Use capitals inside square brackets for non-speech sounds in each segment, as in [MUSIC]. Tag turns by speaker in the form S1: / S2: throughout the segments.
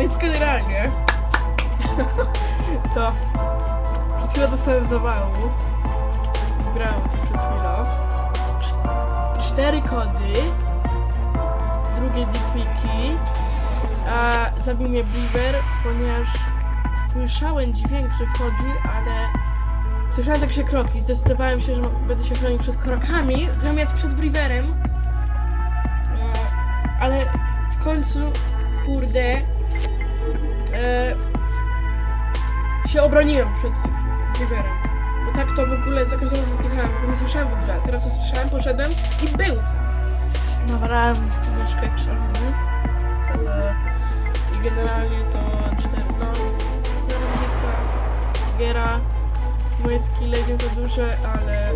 S1: Więc generalnie [LAUGHS] to przed chwilą dostałem zawału. Brałem to przed chwilą. Cz- cztery kody. Drugie deepwiki. A zabił mnie Beaver, ponieważ słyszałem dźwięk, że wchodzi, ale słyszałem także kroki. Zdecydowałem się, że będę się chronił przed krokami zamiast przed Beaverem. E, ale w końcu, kurde, e, się obroniłem przed Beaverem. Bo tak to w ogóle za każdym razem bo nie słyszałem w ogóle. Teraz usłyszałem, poszedłem i był tam. Nawalałem w myszkę jak szalony. E, I generalnie to cztery, no, zarobista giera. Moje skille nie za duże, ale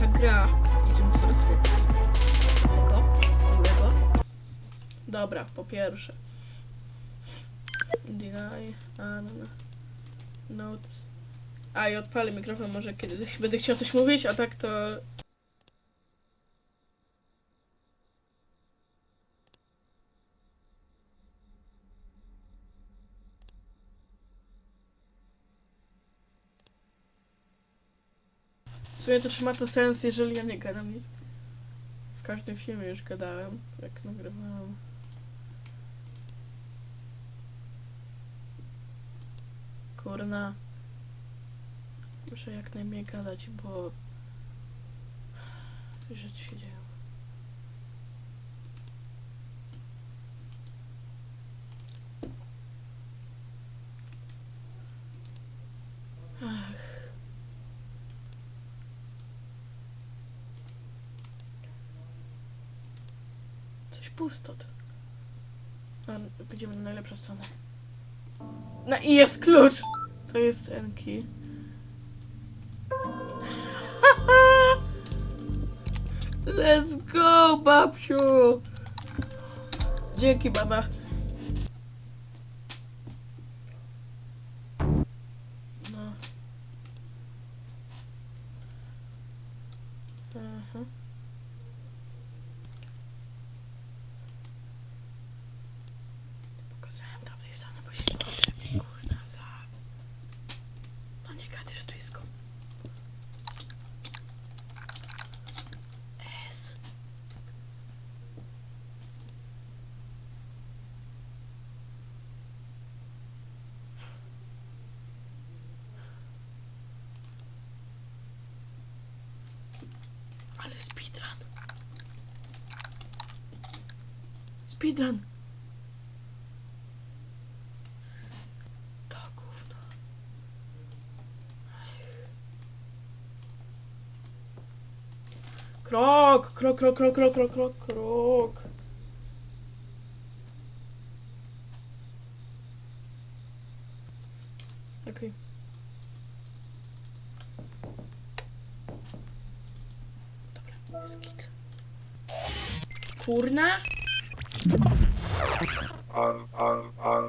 S1: ta gra idzie mi coraz lepiej. Tego miłego. Dobra, po pierwsze. Deny, a, no, no. Notes. A i odpalę mikrofon może kiedy będę chciał coś mówić, a tak to W sumie to trzyma to sens, jeżeli ja nie gadam nic. W każdym filmie już gadałem, jak nagrywałem. Kurna. Muszę jak najmniej gadać, bo rzeczy się dzieją. Ach. Coś pusto tu. No, będziemy na najlepszą stronę. No i jest klucz! To jest Enki. [LAUGHS] Let's go, babciu! Dzięki, mama. No. Aha. Pokazałem tamtej strony, bo się potrzebnie kurna za... No kom... S. Ale speedrun. Speedrun. Krok, krok, krok, krok, krok, krok, krok, krok. Okej. Dobra, jest git. Kurna?
S2: Al, al, al.